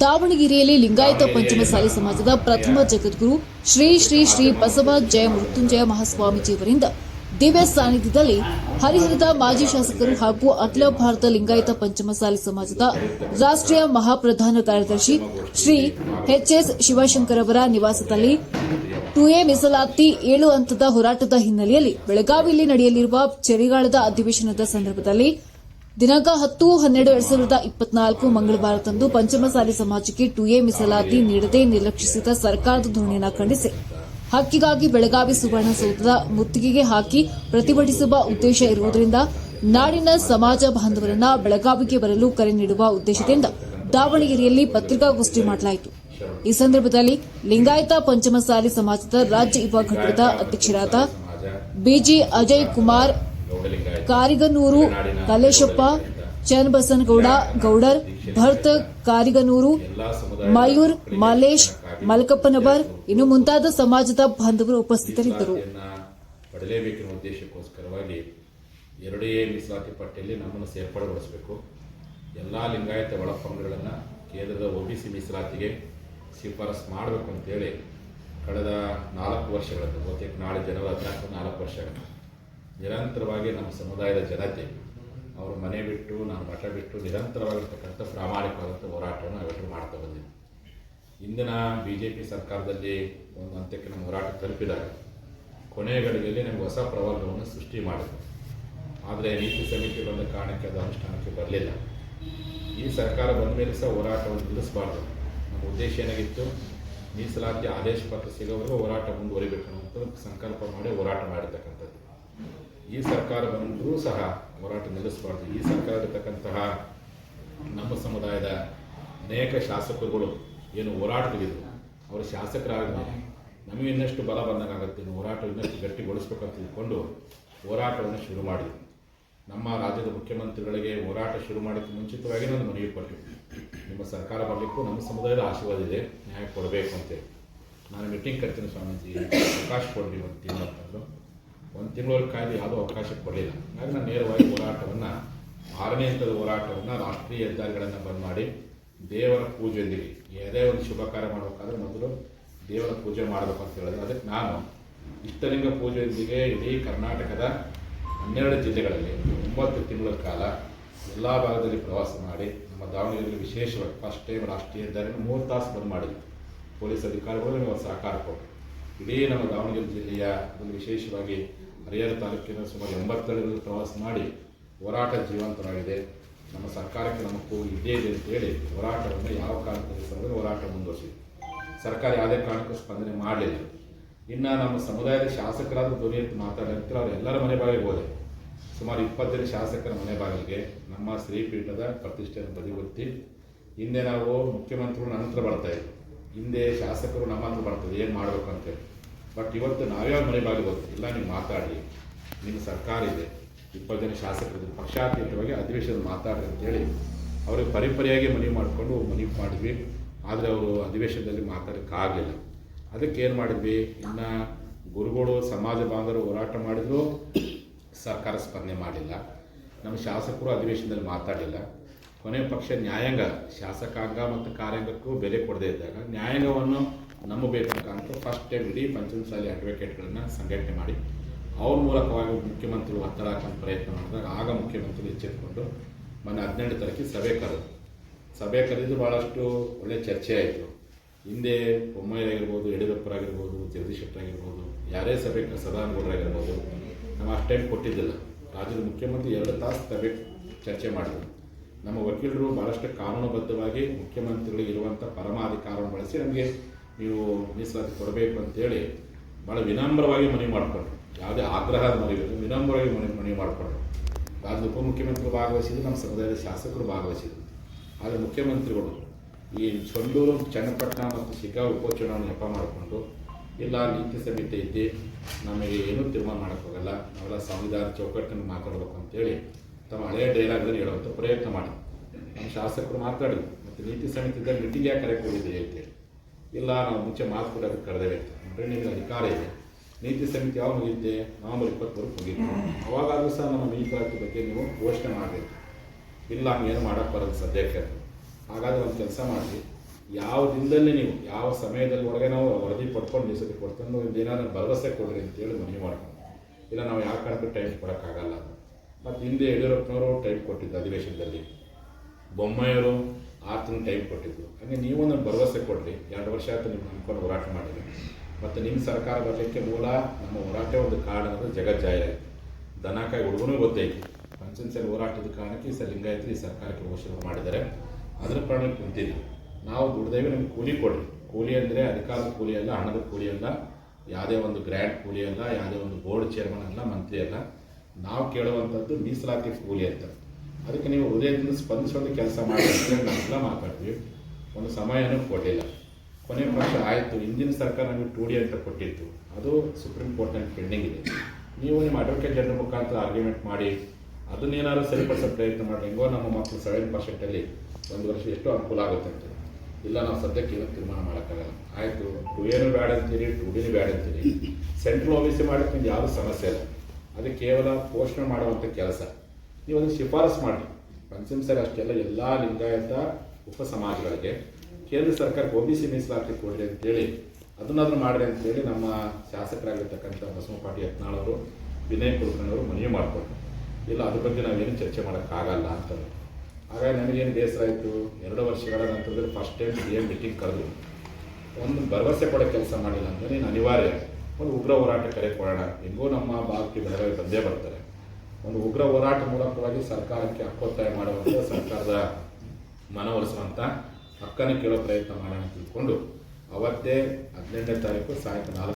ದಾವಣಗೆರೆಯಲ್ಲಿ ಲಿಂಗಾಯತ ಪಂಚಮಸಾಲಿ ಸಮಾಜದ ಪ್ರಥಮ ಜಗದ್ಗುರು ಶ್ರೀ ಶ್ರೀ ಶ್ರೀ ಬಸವ ಜಯ ಮೃತ್ಯುಂಜಯ ಮಹಾಸ್ವಾಮೀಜಿಯವರಿಂದ ದಿವ್ಯ ಸಾನ್ನಿಧ್ಯದಲ್ಲಿ ಹರಿಹರದ ಮಾಜಿ ಶಾಸಕರು ಹಾಗೂ ಅಖಿಲ ಭಾರತ ಲಿಂಗಾಯತ ಪಂಚಮಸಾಲಿ ಸಮಾಜದ ರಾಷ್ಟ್ರೀಯ ಮಹಾಪ್ರಧಾನ ಕಾರ್ಯದರ್ಶಿ ಶ್ರೀ ಎಚ್ಎಸ್ ಶಿವಶಂಕರ್ ಅವರ ನಿವಾಸದಲ್ಲಿ ಟು ಎ ಮೀಸಲಾತಿ ಏಳು ಹಂತದ ಹೋರಾಟದ ಹಿನ್ನೆಲೆಯಲ್ಲಿ ಬೆಳಗಾವಿಯಲ್ಲಿ ನಡೆಯಲಿರುವ ಚಳಿಗಾಲದ ಅಧಿವೇಶನದ ಸಂದರ್ಭದಲ್ಲಿ ದಿನಾಂಕ ಹತ್ತು ಹನ್ನೆರಡು ಎರಡ್ ಸಾವಿರದ ಇಪ್ಪತ್ನಾಲ್ಕು ಮಂಗಳವಾರದಂದು ಪಂಚಮಸಾಲಿ ಸಮಾಜಕ್ಕೆ ಟು ಎ ಮೀಸಲಾತಿ ನೀಡದೆ ನಿರ್ಲಕ್ಷಿಸಿದ ಸರ್ಕಾರದ ಧೋರಣೆಯನ್ನು ಖಂಡಿಸಿ. ಹಕ್ಕಿಗಾಗಿ ಬೆಳಗಾವಿ ಸುವರ್ಣಸೌಧದ ಮುತ್ತಿಗೆಗೆ ಹಾಕಿ ಪ್ರತಿಭಟಿಸುವ ಉದ್ದೇಶ ಇರುವುದರಿಂದ ನಾಡಿನ ಸಮಾಜ ಬಾಂಧವರನ್ನ ಬೆಳಗಾವಿಗೆ ಬರಲು ಕರೆ ನೀಡುವ ಉದ್ದೇಶದಿಂದ ದಾವಣಗೆರೆಯಲ್ಲಿ ಪತ್ರಿಕಾಗೋಷ್ಠಿ ಮಾಡಲಾಯಿತು. ಈ ಸಂದರ್ಭದಲ್ಲಿ ಲಿಂಗಾಯತ ಪಂಚಮಸಾಲಿ ಸಮಾಜದ ರಾಜ್ಯ ಯುವ ಘಟಕದ ಅಧ್ಯಕ್ಷರಾದ ಬಿಜಿ ಅಜಯ್ ಕುಮಾರ್ ಕಾರಿಗನೂರು ಕಲೇಶಪ್ಪ ಚನ್ನಬಸನಗೌಡ, ಗೌಡರ್, ಭರ್ತ್, ಕಾರಿಗನೂರು, ಮಯೂರ್ ಮಲೇಶ್ ಮಲ್ಕಪ್ಪನವರ್ ಇನ್ನು ಮುಂತಾದ ಸಮಾಜದ ಬಾಂಧವರು ಉಪಸ್ಥಿತರಿದ್ದರು. ಪಡೆಯಲೇಬೇಕೆನ್ನುವ ಉದ್ದೇಶಕ್ಕೋಸ್ಕರವಾಗಿ ಎರಡೇ ಮೀಸಲಾತಿ ಪಟ್ಟಿಯಲ್ಲಿ ನಮ್ಮನ್ನು ಸೇರ್ಪಡೆಗೊಳಿಸಬೇಕು. ಎಲ್ಲ ಲಿಂಗಾಯತ ಒಳಪಂಗಡಗಳನ್ನು ಕೇಂದ್ರದ ಒ ಬಿ ಸಿ ಮೀಸಲಾತಿಗೆ ಶಿಫಾರಸು ಮಾಡಬೇಕು ಅಂತೇಳಿ ಕಳೆದ ನಾಲ್ಕು ವರ್ಷಗಳಿಂದ, ಬಹುತೇಕ ನಾಳೆ ಜನವರಿ ಹದಿನಾಲ್ಕು ನಾಲ್ಕು ವರ್ಷಗಳು ನಿರಂತರವಾಗಿ ನಮ್ಮ ಸಮುದಾಯದ ಜನತೆ, ಅವರ ಮನೆ ಬಿಟ್ಟು ನಾನು ಮಠ ಬಿಟ್ಟು ನಿರಂತರವಾಗಿರ್ತಕ್ಕಂಥ ಪ್ರಾಮಾಣಿಕವಾದಂಥ ಹೋರಾಟವನ್ನು ನಾವೆಲ್ಲರೂ ಮಾಡ್ತಾ ಬಂದಿದ್ದೀವಿ. ಇಂದಿನ ಬಿ ಜೆ ಪಿ ಸರ್ಕಾರದಲ್ಲಿ ಒಂದು ಹಂತಕ್ಕೆ ನಮ್ಮ ಹೋರಾಟ ತಲುಪಿದಾಗ ಕೊನೆಯ ಗಳಿಗೆಯಲ್ಲಿ ನಮಗೆ ಹೊಸ ಪ್ರವರ್ಗವನ್ನು ಸೃಷ್ಟಿ ಮಾಡಿದ್ರು. ಆದರೆ ನೀತಿ ಸಮಿತಿ ಬಂದ ಕಾರಣಕ್ಕೆ ಅದು ಅನುಷ್ಠಾನಕ್ಕೆ ಬರಲಿಲ್ಲ. ಈ ಸರ್ಕಾರ ಬಂದ ಮೇಲೆ ಸಹ ಹೋರಾಟವನ್ನು ನಿಲ್ಲಿಸಬಾರ್ದು. ನಮ್ಮ ಉದ್ದೇಶ ಏನಾಗಿತ್ತು? ಮೀಸಲಾತಿ ಆದೇಶ ಪತ್ರ ಸಿಗೋವರೆಗೂ ಹೋರಾಟ ಮುಂದುವರಿಬೇಕು ಅಂತ ಸಂಕಲ್ಪ ಮಾಡಿ ಹೋರಾಟ ಮಾಡಿರ್ತಕ್ಕಂಥದ್ದು. ಈ ಸರ್ಕಾರ ಬಂದರೂ ಸಹ ಹೋರಾಟ ನಿಲ್ಲಿಸಬಾರ್ದು ಈ ಸರ್ಕಾರದಲ್ಲಿರ್ತಕ್ಕಂತಹ ನಮ್ಮ ಸಮುದಾಯದ ಅನೇಕ ಶಾಸಕರುಗಳು ಏನು ಹೋರಾಟಗಳಿದ್ರು ಅವರು ಶಾಸಕರಾದ ಮೇಲೆ ನಮಗೆ ಇನ್ನಷ್ಟು ಬಲ ಬಂದಂಗಾಗುತ್ತೆ. ಹೋರಾಟ ಇನ್ನಷ್ಟು ಗಟ್ಟಿಗೊಳಿಸ್ಬೇಕಂತ ತಿಳ್ಕೊಂಡು ಹೋರಾಟವನ್ನು ಶುರು ಮಾಡಿದ್ವಿ ನಮ್ಮ ರಾಜ್ಯದ ಮುಖ್ಯಮಂತ್ರಿಗಳಿಗೆ ಹೋರಾಟ ಶುರು ಮಾಡೋಕ್ಕೆ ಮುಂಚಿತವಾಗಿ ನಾನು ಮನವಿ ಕೊಟ್ಟಿದ್ದೆ ನಿಮ್ಮ ಸರ್ಕಾರ ಬರಲಿಕ್ಕೂ ನಮ್ಮ ಸಮುದಾಯದ ಆಶೀರ್ವಾದ ಇದೆ. ನ್ಯಾಯ ಕೊಡಬೇಕು ಅಂತೇಳಿ. ನಾನು ಮೀಟಿಂಗ್ ಕರ್ತೀನಿ ಸ್ವಾಮೀಜಿ. ಅವಕಾಶ ಕೊಡ್ರಿ ಒಂದು ತಿಂಗಳು ಅಂತಂದ್ರು ಒಂದು ತಿಂಗಳ ಕಾಯ್ದು ಯಾವುದೋ ಅವಕಾಶ ಕೊಡಲಿಲ್ಲ ಹಾಗಾಗಿ ನಾನು ನೇರವಾಗಿ ಹೋರಾಟವನ್ನು, ಆರನೇ ಹಂತದ ಹೋರಾಟವನ್ನು ರಾಷ್ಟ್ರೀಯ ಹೆದ್ದಾರಿಗಳನ್ನು ಬಂದ್ ಮಾಡಿ ದೇವರ ಪೂಜೆಯೊಂದಿಗೆ, ಯಾವುದೇ ಒಂದು ಶುಭ ಕಾರ್ಯ ಮಾಡಬೇಕಾದ್ರೆ ಮೊದಲು ದೇವರ ಪೂಜೆ ಮಾಡಬೇಕು ಅಂತ ಹೇಳಿದ್ರೆ. ಅದಕ್ಕೆ ನಾನು ಇಷ್ಟಲಿಂಗ ಪೂಜೆಯೊಂದಿಗೆ ಇಡೀ ಕರ್ನಾಟಕದ ಹನ್ನೆರಡು ಜಿಲ್ಲೆಗಳಲ್ಲಿ ಒಂಬತ್ತು ತಿಂಗಳ ಕಾಲ ಎಲ್ಲ ಭಾಗದಲ್ಲಿ ಪ್ರವಾಸ ಮಾಡಿ ನಮ್ಮ ದಾವಣಗೆರೆಯಲ್ಲಿ ವಿಶೇಷವಾಗಿ ಫಸ್ಟ್ ಟೈಮ್ ರಾಷ್ಟ್ರೀಯ ಹೆದ್ದಾರಿಯನ್ನು ಮೂರು ತಾಸು ಬಂದ್ ಮಾಡಿದ್ವಿ. ಪೊಲೀಸ್ ಅಧಿಕಾರಿಗಳು ನಮಗೆ ಸಹಕಾರ ಕೊಟ್ಟರು. ಇಡೀ ನಮ್ಮ ದಾವಣಗೆರೆ ಜಿಲ್ಲೆಯ ಒಂದು ವಿಶೇಷವಾಗಿ ಹರಿಹರ ತಾಲೂಕಿನ ಸುಮಾರು ಎಂಬತ್ತೆರಡರಲ್ಲಿ ಪ್ರವಾಸ ಮಾಡಿ ಹೋರಾಟ ಜೀವಂತವಾಗಿದೆ ನಮ್ಮ ಸರ್ಕಾರಕ್ಕೆ ನಮ್ಮ ಕೂಗು ಇದ್ದೇ ಇದೆ ಅಂತೇಳಿ ಹೋರಾಟವನ್ನು ಯಾವ ಕಾರಣಕ್ಕೆ ಸಹ ಹೋರಾಟ ಮುಂದುವರಿಸಿದೆ ಸರ್ಕಾರ ಯಾವುದೇ ಕಾರಣಕ್ಕೂ ಸ್ಪಂದನೆ ಮಾಡಲಿಲ್ಲ. ಇನ್ನು ನಮ್ಮ ಸಮುದಾಯದ ಶಾಸಕರಾದ ಧ್ವನಿ ಅಂತ ಮಾತಾಡಿರ್ತಾರೆ ಅವ್ರು ಎಲ್ಲರ ಮನೆ ಬಾಗಿಲಿಗೆ ಹೋದೆ. ಸುಮಾರು ಇಪ್ಪತ್ತೆರಡು ಶಾಸಕರ ಮನೆ ಬಾಗಿಲಿಗೆ ನಮ್ಮ ಶ್ರೀಪೀಠದ ಪ್ರತಿಷ್ಠೆಯನ್ನು ಬದಿಗೊತ್ತಿ, ಹಿಂದೆ ನಾವು ಮುಖ್ಯಮಂತ್ರಿಗಳ ನಂತರ ಬರ್ತಾಯಿದ್ವಿ ಹಿಂದೆ ಶಾಸಕರು ನಮ್ಮ ಬರ್ತದೆ, ಏನು ಮಾಡಬೇಕು ಅಂತೇಳಿ ಬಟ್ ಇವತ್ತು ನಾವ್ಯಾವ ಮನೆ ಬಾಗಿಲು ಇಲ್ಲ, ನೀವು ಮಾತಾಡಿ. ನಿಮ್ಮ ಸರ್ಕಾರ ಇದೆ. ಇಪ್ಪತ್ತು ಜನ ಶಾಸಕರಿದ್ದು ಪಕ್ಷಾತೀತವಾಗಿ ಅಧಿವೇಶನ ಮಾತಾಡ್ರಿ ಅಂತೇಳಿ ಅವ್ರಿಗೆ ಪರಿಪರಿಯಾಗಿ ಮನವಿ ಮಾಡಿಕೊಂಡು ಮನವಿ ಮಾಡಿದ್ವಿ. ಆದರೆ ಅವರು ಅಧಿವೇಶನದಲ್ಲಿ ಮಾತಾಡೋಕ್ಕಾಗಲಿಲ್ಲ. ಅದಕ್ಕೆ ಏನು ಮಾಡಿದ್ವಿ? ಇನ್ನು ಗುರುಗಳು, ಸಮಾಜ ಬಾಂಧವರು ಹೋರಾಟ ಮಾಡಿದ್ರು. ಸರ್ಕಾರ ಸ್ಪಂದನೆ ಮಾಡಿಲ್ಲ. ನಮ್ಮ ಶಾಸಕರು ಅಧಿವೇಶನದಲ್ಲಿ ಮಾತಾಡಲಿಲ್ಲ. ಕೊನೆ ಪಕ್ಷ ನ್ಯಾಯಾಂಗ. ಶಾಸಕಾಂಗ ಮತ್ತು ಕಾರ್ಯಾಂಗಕ್ಕೂ ಬೆಲೆ ಕೊಡದೇ ಇದ್ದಾಗ ನ್ಯಾಯಾಂಗವನ್ನು ನಂಬಬೇಕಂತ ಅಂತ ಫಸ್ಟ್ ಟೈಮ್ ಇಡೀ ಪಂಚಮಸಾಲಿ ಅಡ್ವೊಕೇಟ್ಗಳನ್ನು ಸಂಘಟನೆ ಮಾಡಿ ಅವ್ರ ಮೂಲಕವಾಗಿ ಮುಖ್ಯಮಂತ್ರಿಗಳು ಒತ್ತಡ ಹಾಕುವಂಥ ಪ್ರಯತ್ನ ಮಾಡಿದಾಗ ಆಗ ಮುಖ್ಯಮಂತ್ರಿಗಳು ಎಚ್ಚೆತ್ಕೊಂಡು ಮೊನ್ನೆ ಹದಿನೆಂಟು ತಾರೀಕಿಗೆ ಸಭೆ ಕರೆದು ಸಭೆ ಕರೆದು ಭಾಳಷ್ಟು ಒಳ್ಳೆಯ ಚರ್ಚೆ ಆಯಿತು. ಹಿಂದೆ ಬೊಮ್ಮಾಯಿರಾಗಿರ್ಬೋದು ಯಡಿಯೂರಪ್ಪರಾಗಿರ್ಬೋದು ಜಗದೀಶ್ ಶೆಟ್ಟರಾಗಿರ್ಬೋದು ಯಾರೇ ಸಭೆ ಸದಾನಗೌಡರಾಗಿರ್ಬೋದು ನಾವು ಅಷ್ಟು ಟೈಮ್ ಕೊಟ್ಟಿದ್ದಿಲ್ಲ. ರಾಜ್ಯದ ಮುಖ್ಯಮಂತ್ರಿ ಎರಡು ತಾಸು ಸಭೆ ಚರ್ಚೆ ಮಾಡಿದ್ರು. ನಮ್ಮ ವಕೀಲರು ಭಾಳಷ್ಟು ಕಾನೂನುಬದ್ಧವಾಗಿ ಮುಖ್ಯಮಂತ್ರಿಗಳಿಗೆ ಇರುವಂಥ ಪರಮಾಧಿಕಾರವನ್ನು ಬಳಸಿ ನಮಗೆ ನೀವು ಮೀಸಲಾತಿ ಕೊಡಬೇಕು ಅಂತೇಳಿ ಭಾಳ ವಿನಮ್ರವಾಗಿ ಮನವಿ ಮಾಡಿಕೊಂಡ್ರು. ಯಾವುದೇ ಮನವಿ ಇಲ್ಲ, ವಿನಮ್ರವಾಗಿ ಮನವಿ ಮನವಿ ಮಾಡಿಕೊಂಡ್ರು. ರಾಜ್ಯದ ಉಪಮುಖ್ಯಮಂತ್ರಿಗಳು ಭಾಗವಹಿಸಿದ್ರು ನಮ್ಮ ಸಮುದಾಯದ ಶಾಸಕರು ಭಾಗವಹಿಸಿದ್ರು ಆದರೆ ಮುಖ್ಯಮಂತ್ರಿಗಳು ಈ ಸೊಂಡೂರು ಚನ್ನಪಟ್ಟಣ ಮತ್ತು ಶಿಗ್ಗಾಂವ್ ಉಪಚುನಾವಣೆ ನೆಪ ಮಾಡಿಕೊಂಡು ಇಲ್ಲ ನೀತಿ ಸಮಿತಿ ನಮಗೆ ಏನೂ ತೀರ್ಮಾನ ಮಾಡೋಕ್ಕಾಗಲ್ಲ. ನಾವೆಲ್ಲ ಸಂವಿಧಾನ ಚೌಕಟ್ಟನ್ನು ಮಾತಾಡಬೇಕು ಅಂತೇಳಿ ತಮ್ಮ ಹಳೆಯ ಡೈಲಾಗ್ದಲ್ಲಿ ಹೇಳುವಂಥ ಪ್ರಯತ್ನ ಮಾಡಿ. ನಮ್ಮ ಶಾಸಕರು ಮಾತಾಡಿ, ಮತ್ತು ನೀತಿ ಸಮಿತಿಯಿಂದ ಮೀಟಿಂಗ್ ಯಾಕೆ ಕರೆಕ್ಟ್ ಹೋಗಿದೆ ಅಂತೇಳಿ ಇಲ್ಲ ನಾವು ಮುಂಚೆ ಮಾತು ಕೊಡೋದಕ್ಕೆ ಕರೆದೇವೆ ಅಂತ ನಿಮಗೆ ಅಧಿಕಾರ ಇದೆ. ನೀತಿ ಸಮಿತಿ ಯಾವಾಗ ಮುಗಿದ್ದೆ ನವೆಂಬರ್ ಇಪ್ಪತ್ತ್ಮೂರಕ್ಕೆ ಮುಗಿದ್ದೆ ಅವಾಗಾದರೂ ಸಹ ನಮ್ಮ ಮೀಸಲಾತಿ ಬಗ್ಗೆ ನೀವು ಘೋಷಣೆ ಮಾಡಬೇಕು. ಇಲ್ಲ, ಹಂಗೇನು ಮಾಡೋಕ್ಕೆ ಬರೋದು ಸದ್ಯಕ್ಕೆ. ಹಾಗಾದ್ರೆ ಒಂದು ಕೆಲಸ ಮಾಡಿ ಯಾವ ದಿನದಲ್ಲಿ ನೀವು, ಯಾವ ಸಮಯದಲ್ಲಿ ಒಳಗೆ ನಾವು ವರದಿ ಪಡ್ಕೊಂಡು ಮೀಸಲಿ ಕೊಡ್ಕೊಂಡು ಒಂದು ಏನಾದರೂ ಭರವಸೆ ಕೊಡ್ರಿ ಅಂತೇಳಿ ಮನವಿ ಮಾಡ್ಕೊಂಡು. ಇಲ್ಲ, ನಾವು ಯಾವ ಕಾರಣಕ್ಕೂ ಟೈಮ್ ಕೊಡೋಕ್ಕಾಗಲ್ಲ ಮತ್ತು ಹಿಂದೆ ಯಡಿಯೂರಪ್ಪನವರು ಟೈಮ್ ಕೊಟ್ಟಿದ್ದು ಅಧಿವೇಶನದಲ್ಲಿ. ಬೊಮ್ಮಾಯಿಯವರು ಆರು ತಿಂಗಳು ಟೈಮ್ ಕೊಟ್ಟಿದ್ದು. ಹಾಗೆ ನೀವು ನನ್ನ ಭರವಸೆ ಕೊಡ್ರಿ. ಎರಡು ವರ್ಷ ಆಯ್ತು ನಿಮ್ಗೆ ಅನ್ಕೊಂಡು ಹೋರಾಟ ಮಾಡಿರಿ ಮತ್ತು ನಿಮ್ಮ ಸರ್ಕಾರ ಬರಲಿಕ್ಕೆ ಮೂಲ ನಮ್ಮ ಹೋರಾಟ ಒಂದು ಕಾರಣ ಅನ್ನೋದು ಜಗಜ್ಜಾಯ ದನಕಾಯಿ ಹುಡುಗನೂ ಗೊತ್ತೈತಿ ಪಂಚನ್ಸರಿ ಹೋರಾಟದ ಕಾರಣಕ್ಕೆ ಈ ಸಲ ಲಿಂಗಾಯತ್ರಿ ಈ ಸರ್ಕಾರಕ್ಕೆ ಘೋಷಣೆ ಮಾಡಿದ್ದಾರೆ. ಅದರ ಕಾರಣಕ್ಕೆ ಕುಂತಿದ್ವಿ ನಾವು ದುಡ್ದೇವೆ ನಮ್ಗೆ ಕೂಲಿ ಕೊಡ್ರಿ. ಕೂಲಿ ಅಂದರೆ ಅಧಿಕಾರದ ಕೂಲಿ ಅಲ್ಲ, ಹಣದ ಕೂಲಿ ಅಲ್ಲ. ಯಾವುದೇ ಒಂದು ಗ್ರ್ಯಾಂಡ್ ಕೂಲಿ ಅಲ್ಲ, ಯಾವುದೇ ಒಂದು ಬೋರ್ಡ್ ಚೇರ್ಮನ್ ಅಲ್ಲ, ಮಂತ್ರಿ ಅಲ್ಲ. ನಾವು ಕೇಳುವಂಥದ್ದು ಮೀಸಲಾತಿ ಕೂಲಿ ಅಂತ. ಅದಕ್ಕೆ ನೀವು ಹೃದಯದಿಂದ ಸ್ಪಂದಿಸೋದು ಕೆಲಸ ಮಾಡಿ ನಾವೆಲ್ಲ ಮಾತಾಡ್ತೀವಿ ಒಂದು ಸಮಯನೂ ಕೊಡಲಿಲ್ಲ. ಕೊನೆ ಪಕ್ಷ ಆಯಿತು. ಹಿಂದಿನ ಸರ್ಕಾರ ನಮಗೆ ಟು ಡಿ ಅಂತ ಕೊಟ್ಟಿತ್ತು. ಅದು ಸುಪ್ರೀಂ ಕೋರ್ಟ್ನಲ್ಲಿ ಪೆಂಡಿಂಗ್ ಇದೆ. ನೀವು ನಿಮ್ಮ ಅಡ್ವೊಕೇಟ್ ಜನರ ಮುಖಾಂತರ ಆರ್ಗ್ಯುಮೆಂಟ್ ಮಾಡಿ, ಅದನ್ನೇನಾದ್ರು ಸರಿಪಡಿಸೋ ಪ್ರಯತ್ನ ಮಾಡಿ. ಹೆಂಗೋ ನಮ್ಮ ಮಕ್ಕಳು ಸೆವೆನ್ ಪರ್ಸೆಂಟಲ್ಲಿ ಒಂದು ವರ್ಷ ಎಷ್ಟು ಅನುಕೂಲ ಆಗುತ್ತೆ ಅಂತ. ಇಲ್ಲ, ನಾವು ಸದ್ಯಕ್ಕೆ ಏನೂ ತೀರ್ಮಾನ ಮಾಡೋಕ್ಕಾಗಲ್ಲ. ಆಯಿತು. ಟು ಏನು ಬೇಡ ಅಂತೀರಿ, ಟು ಡಿನೂ ಬೇಡ ಅಂತೀರಿ. ಸೆಂಟ್ರಲ್ ಸಿ ಮಾಡೋಕ್ಕೆ ಯಾವುದೂ ಸಮಸ್ಯೆ ಇಲ್ಲ. ಅದು ಕೇವಲ ಪೋಷಣೆ ಮಾಡುವಂಥ ಕೆಲಸ. ನೀವು ಅದನ್ನು ಶಿಫಾರಸು ಮಾಡಿ. ಪಂಚಮ ಸರಿ ಅಷ್ಟೆಲ್ಲ ಎಲ್ಲ ಲಿಂಗಾಯತ ಉಪ ಸಮಾಜಗಳಿಗೆ ಕೇಂದ್ರ ಸರ್ಕಾರಕ್ಕೆ ಒ ಬಿ ಸಿ ಮೀಸಲಾತಿ ಕೊಡ್ರಿ ಅಂತೇಳಿ ಅದನ್ನಾದ್ರೂ ಮಾಡ್ರಿ ಅಂತೇಳಿ ನಮ್ಮ ಶಾಸಕರಾಗಿರ್ತಕ್ಕಂಥ ಬಸವಪಾಟಿ ಯತ್ನಾಳ್ ಅವರು, ವಿನಯ್ ಕುಲಕರ್ಣಿಯವರು ಮನವಿ ಮಾಡಿಕೊಂಡು ಇಲ್ಲ, ಅದ್ರ ಬಗ್ಗೆ ನಾವೇನು ಚರ್ಚೆ ಮಾಡೋಕ್ಕಾಗಲ್ಲ ಅಂತಂದ್ರು ಹಾಗಾಗಿ ನನಗೇನು ಬೇಸರ ಆಯಿತು. ಎರಡು ವರ್ಷಗಳ ನಂತರದಲ್ಲಿ first time C M meeting ಕರೆದು ಒಂದು ಭರವಸೆ ಕೊಡೋ ಕೆಲಸ ಮಾಡಿಲ್ಲ ಅಂದರೆ ನೀನು ಅನಿವಾರ್ಯ. ಒಂದು ಉಗ್ರ ಹೋರಾಟ ಕರೆ ಕೊಡೋಣ. ಹೆಂಗೂ ನಮ್ಮ ಭಾಗಕ್ಕೆ ಬೆಳಗಾವಿ ಬಂದೇ ಬರ್ತಾರೆ. ಒಂದು ಉಗ್ರ ಹೋರಾಟ ಮೂಲಕವಾಗಿ ಸರ್ಕಾರಕ್ಕೆ ಹಕ್ಕೊತ್ತಾಯ ಮಾಡುವಂತ ಸರ್ಕಾರದ ಮನವೊಲಿಸುವಂತ ಹಕ್ಕನ್ನು ಕೇಳೋ ಪ್ರಯತ್ನ ಮಾಡೋಣ ತಿಳ್ಕೊಂಡು ಅವತ್ತೇ ಹದಿನೆಂಟನೇ ತಾರೀಕು ಸಾಯಂಕಾಲ ನಾಲ್ಕು